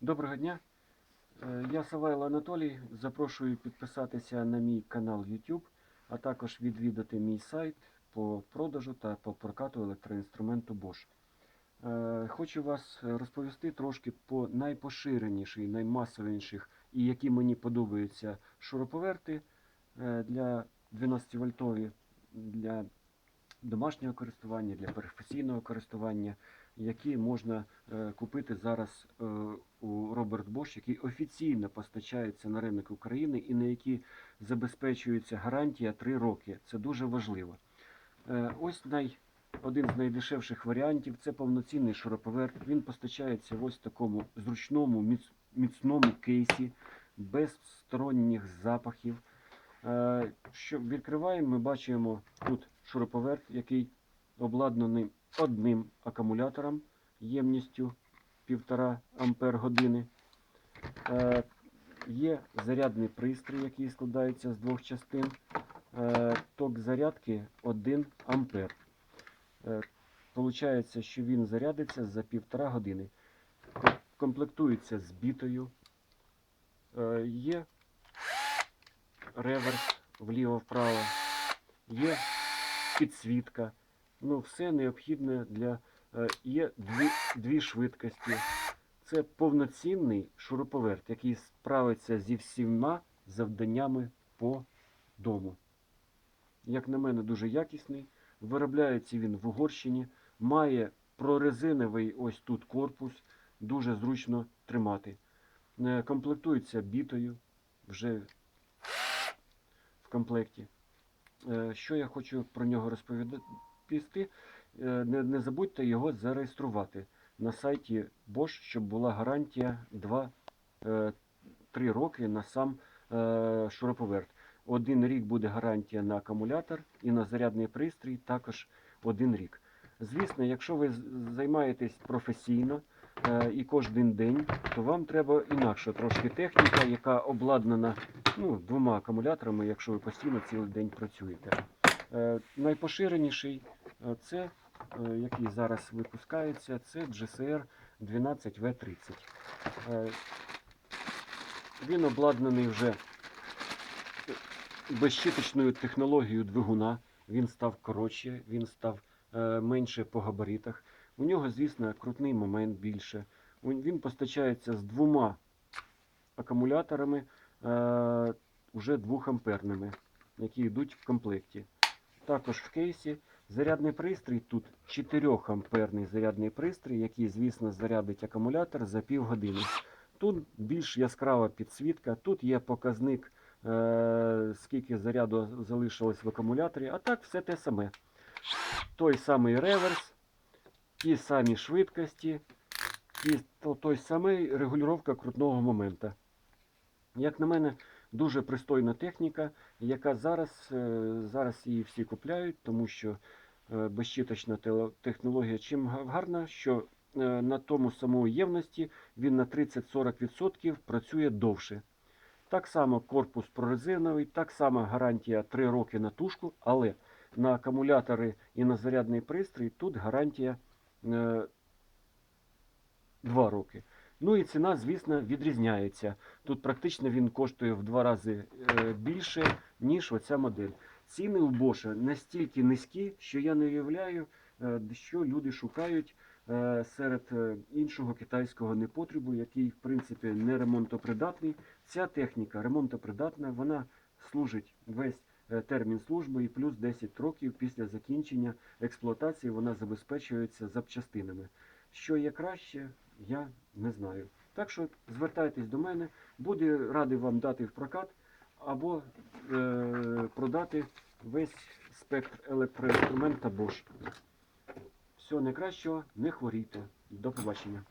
Доброго дня. Е, Я Савайло Анатолій. Запрошую підписатися на мій канал YouTube, а також відвідати мій сайт по продажу та по прокату електроінструменту Bosch. Е, Хочу вас розповісти трошки по найпоширеніших, наймасовіших і які мені подобаються шуруповерти е, для 12-вольтові, для домашнього користування, для професійного користування, які можна е, купити зараз е, у Роберт Bosch, який офіційно постачається на ринок України і на які забезпечується гарантія 3 роки. Це дуже важливо. Е, Ось най, один з найдешевших варіантів це повноцінний шуруповерт. Він постачається в ось такому зручному, міцному кейсі, без сторонніх запахів. Е, Що відкриваємо, ми бачимо тут шуруповерт, який обладнаний одним акумулятором ємністю 1,5 ампер години. Е, Є зарядний пристрій, який складається з двох частин. Е, Ток зарядки 1 ампер. Получається, що він зарядиться за півтора години. Комплектується з бітою. Є реверс вліво-вправо, є підсвітка. Ну, все необхідне для. е, Є дві, дві швидкості. Це повноцінний шуруповерт, який справиться зі всіма завданнями по дому. Як на мене, дуже якісний. Виробляється він в Угорщині, має прорезиновий ось тут корпус, дуже зручно тримати. Е, Комплектується бітою вже комплекті. Е, Що я хочу про нього розповісти? Е, Не, забудьте його зареєструвати на сайті Bosch, щоб була гарантія 2-3 роки на сам е, шуруповерт. Один рік буде гарантія на акумулятор і на зарядний пристрій також один рік. Звісно, якщо ви займаєтесь професійно е, і кожен день, то вам треба інакша трошки техніка, яка обладнана ну, двома акумуляторами, якщо ви постійно цілий день працюєте. Е, найпоширеніший е, це, е, який зараз випускається, це GCR 12V30. Е, він обладнаний вже безщиточною технологією двигуна. Він став коротше, він став е, менше по габаритах. У нього, звісно, крутний момент більше. Він постачається з двома акумуляторами е, уже 2 амперними, які йдуть в комплекті. Також в кейсі зарядний пристрій тут 4 амперний зарядний пристрій, який, звісно, зарядить акумулятор за півгодини. Тут більш яскрава підсвітка, тут є показник, е, скільки заряду залишилось в акумуляторі, а так все те саме. Той самий реверс, ті самі швидкості, ті, той самий регулювання крутного моменту. Як на мене, дуже пристойна техніка, яка зараз, е, зараз її всі купляють, тому що е, безщиточна технологія чим гарна, що е, на тому самому ємності він на 30-40% працює довше. Так само корпус прорезиновий, так само гарантія 3 роки на тушку, але на акумулятори і на зарядний пристрій тут гарантія е, 2 роки. Ну і ціна, звісно, відрізняється. Тут практично він коштує в два рази е, більше, ніж оця модель. Ціни у Bosch настільки низькі, що я не уявляю, е, що люди шукають е, серед іншого китайського непотребу, який, в принципі, не ремонтопридатний. Ця техніка ремонтопридатна, вона служить весь термін служби і плюс 10 років після закінчення експлуатації вона забезпечується запчастинами. Що є краще, я не знаю. Так що звертайтесь до мене, буду радий вам дати в прокат або е, продати весь спектр електроінструмента Bosch. Всього найкращого, не хворійте. До побачення.